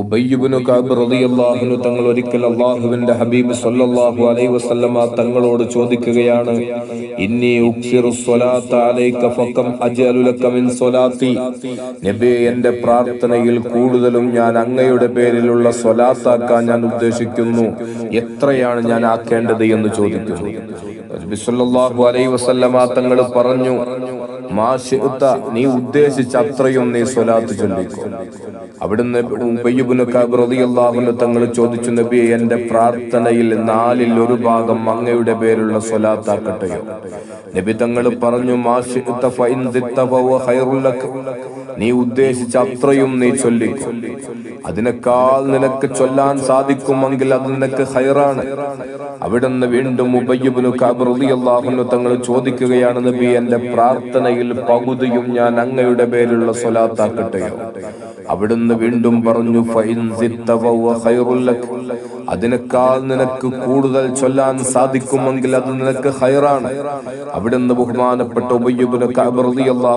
ഉബയ്യുബിനു cab റളിയല്ലാഹുനു തങ്ങൾ ഒരിക്കൽ അള്ളാഹുവിന്റെ ഹബീബ് സല്ലല്ലാഹു അലൈഹി വസല്ലമ തങ്ങളോട് ചോദിക്കുകയാണ് ഇന്നി ഉക്സിറു സ്വലാത്ത അലൈക ഫകം അജലു ലക മിൻ സ്വലാത്തി. നബി എന്റെ പ്രാർത്ഥനയിൽ കൂടുതലും ഞാൻ അങ്ങയുടെ പേരിലുള്ള സ്വലാത്താക്കാൻ ഞാൻ ഉദ്ദേശിക്കുന്നു. എത്രയാണ് ഞാൻ ആക്കേണ്ടത് എന്ന് ചോദിക്കുന്നു. നബി സല്ലല്ലാഹു അലൈഹി വസല്ലമ തങ്ങൾ പറഞ്ഞു മാ നീ ഉദ്ദേശിച്ച അത്രയും നീ സ്വലാത്ത് ചൊല്ലിക്കോ. അവിടുന്ന് അൻഹു തങ്ങൾ ചോദിച്ചു നബിയെ എന്റെ പ്രാർത്ഥനയിൽ നാലിൽ ഒരു ഭാഗം അങ്ങയുടെ പേരുള്ള സ്വലാത്താക്കട്ടെയോ നബി തങ്ങൾ പറഞ്ഞു നീ ഉദ്ദേശിച്ച അത്രയും നീ ചൊല്ലി അതിനേക്കാൾ നിനക്ക് ചൊല്ലാൻ സാധിക്കുമെങ്കിൽ അത് നിനക്ക് ഹൈറാണ് അവിടുന്ന് വീണ്ടും ഉബയ്യബിനു അൻഹു തങ്ങൾ ചോദിക്കുകയാണ് നബി എന്റെ പ്രാർത്ഥനയിൽ പകുതിയും ഞാൻ അങ്ങയുടെ പേരിലുള്ള സ്വലാത്താക്കട്ടെയോ? അവിടുന്ന് വീണ്ടും പറഞ്ഞു ഫൈൻ അതിനേക്കാൾ നിനക്ക് കൂടുതൽ ചൊല്ലാൻ സാധിക്കുമെങ്കിൽ അത് നിനക്ക് ഹൈറാണ് അവിടുന്ന് ബഹുമാനപ്പെട്ട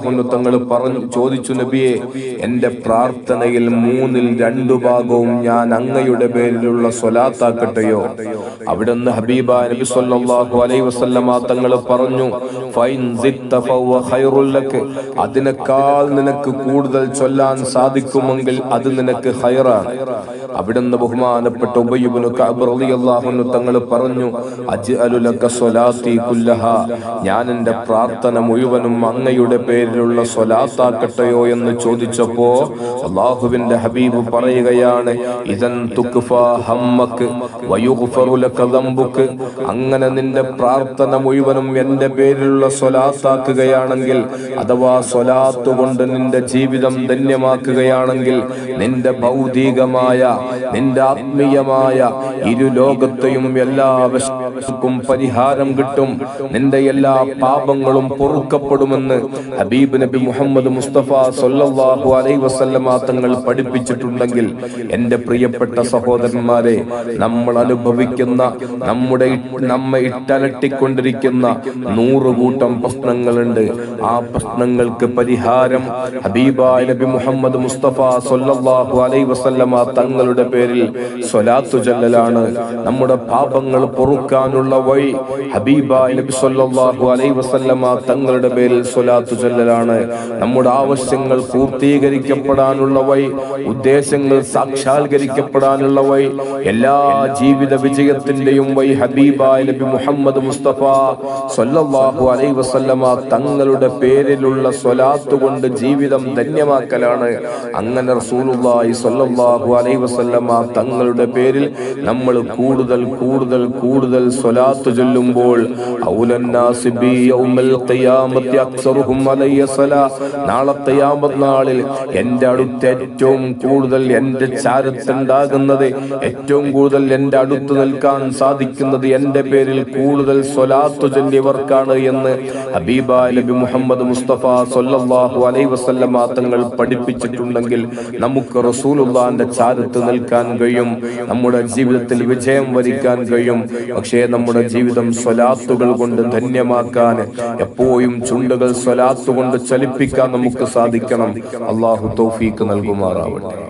അൻഹു തങ്ങൾ പറഞ്ഞു ചോദിച്ചു നബിയെ എന്റെ പ്രാർത്ഥനയിൽ മൂന്നിൽ രണ്ടു ഭാഗവും ഞാൻ അങ്ങയുടെ പേരിലുള്ള സ്വലാത്താക്കട്ടെയോ? അവിടുന്ന് ഹബീബ നബി സല്ലല്ലാഹു അലൈഹി വസല്ലമ തങ്ങൾ പറഞ്ഞു ഫൈൻ അതിനേക്കാൾ നിനക്ക് കൂടുതൽ ചൊല്ലാൻ സാധിക്കുമെങ്കിൽ അത് നിനക്ക് ഹൈറാണ് അവിടുന്ന് ബഹുമാനപ്പെട്ട ഉബയ്യബിന് തങ്ങൾ പറഞ്ഞു ഞാൻ എന്റെ പ്രാർത്ഥന മുഴുവനും അങ്ങയുടെ പേരിലുള്ള സ്വലാത്താക്കട്ടെയോ എന്ന് ചോദിച്ചപ്പോ അള്ളാഹുവിന്റെ ഹബീബ് പറയുകയാണ് ഇതൻ അങ്ങനെ നിന്റെ പ്രാർത്ഥന മുഴുവനും എന്റെ പേരിലുള്ള സ്വലാത്താക്കുകയാണെങ്കിൽ അഥവാ സ്വലാത്ത് കൊണ്ട് നിന്റെ ജീവിതം ധന്യമാക്കുകയാണെങ്കിൽ നിന്റെ ഭൗതികമായ നിന്റെ ആത്മീയമായ ഇരു ലോകത്തെയും എല്ലാ ആവശ്യങ്ങൾക്കും പരിഹാരം കിട്ടും. നിന്റെ എല്ലാ പാപങ്ങളും പൊറുക്കപ്പെടുമെന്ന് ഹബീബ് നബി മുഹമ്മദ് മുസ്തഫ സൊല്ലാഹു അലൈ വസല്ലമാങ്ങൾ പഠിപ്പിച്ചിട്ടുണ്ടെങ്കിൽ എന്റെ പ്രിയപ്പെട്ട സഹോദരന്മാരെ നമ്മൾ അനുഭവിക്കുന്ന നമ്മുടെ നമ്മെ ഇട്ടലട്ടിക്കൊണ്ടിരിക്കുന്ന നൂറുകൂട്ടം പ്രശ്നങ്ങളുണ്ട്. ആ പ്രശ്നങ്ങൾക്ക് പരിഹാരം ഹബീബായ നബി മുഹമ്മദ് മുസ്തഫ സൊല്ലാഹു അലൈ വസല്ലമ തങ്ങളുടെ പേരിൽ സ്വലാത്തു ചൊല്ലലാണ് നമ്മുടെ പാപങ്ങൾ പൊറുക്കാനുള്ള വഴി ഹബീബായ നബി സല്ലല്ലാഹു അലൈഹി വസല്ലമ തങ്ങളുടെ പേരിൽ സ്വലാത്തു ചൊല്ലലാണ് നമ്മുടെ ആവശ്യങ്ങൾ പൂർത്തീകരിക്കപ്പെടാനുള്ള വഴി ഉദ്ദേശങ്ങൾ സാക്ഷാത്കരിക്കപ്പെടാനുള്ള വഴി എല്ലാ ജീവിത വിജയത്തിന്റെയും വഴി ഹബീബായ നബി മുഹമ്മദ് മുസ്തഫ സ്വല്ലല്ലാഹു അലൈഹി വസല്ലമ തങ്ങളുടെ പേരിലുള്ള സ്വലാത്ത് കൊണ്ട് ജീവിതം ധന്യമാക്കലാണ്. അങ്ങനെ റസൂലുള്ളാഹി സ്വല്ലല്ലാഹു അലൈഹി വസല്ലമ തങ്ങളുടെ പേരിൽ നമ്മൾ കൂടുതൽ കൂടുതൽ കൂടുതൽ സ്വലാത്ത് ചൊല്ലുമ്പോൾ ഔലന്നാസി ബി യൗമൽ ഖിയാമത്തി അക്സറുഹും അലയ്യ നാളെ ഖിയാമത്ത് നാളിൽ എന്റെ അടുത്ത് ഏറ്റവും കൂടുതൽ എന്റെ ചാരത്തുണ്ടാകുന്നത് ഏറ്റവും കൂടുതൽ എന്റെ അടുത്ത് നിൽക്കാൻ സാധിക്കുന്നത് എന്റെ പേരിൽ കൂടുതൽ സ്വലാത്തു ചൊല്ലിയവർക്കാണ് എന്ന് ഹബീബ നബി മുഹമ്മദ് മുസ്തഫ സൊല്ലാഹു അലൈഹി വസല്ലമ തങ്ങൾ പഠിപ്പിച്ചിട്ടുണ്ടെങ്കിൽ നമുക്ക് റസൂലുള്ളാന്റെ ചാരത്ത് നിൽക്കാൻ കഴിയും. നമ്മുടെ ജീവിതത്തിൽ വിജയം വരിക്കാൻ കഴിയും. പക്ഷേ നമ്മുടെ ജീവിതം സ്വലാത്തുകൾ കൊണ്ട് ധന്യമാക്കാൻ എപ്പോഴും ചുണ്ടുകൾ സ്വലാത്തുകൊണ്ട് ചലിപ്പിക്കാൻ നമുക്ക് സാധിക്കണം. അള്ളാഹു തൗഫീക്ക് നൽകുമാറാവട്ടെ.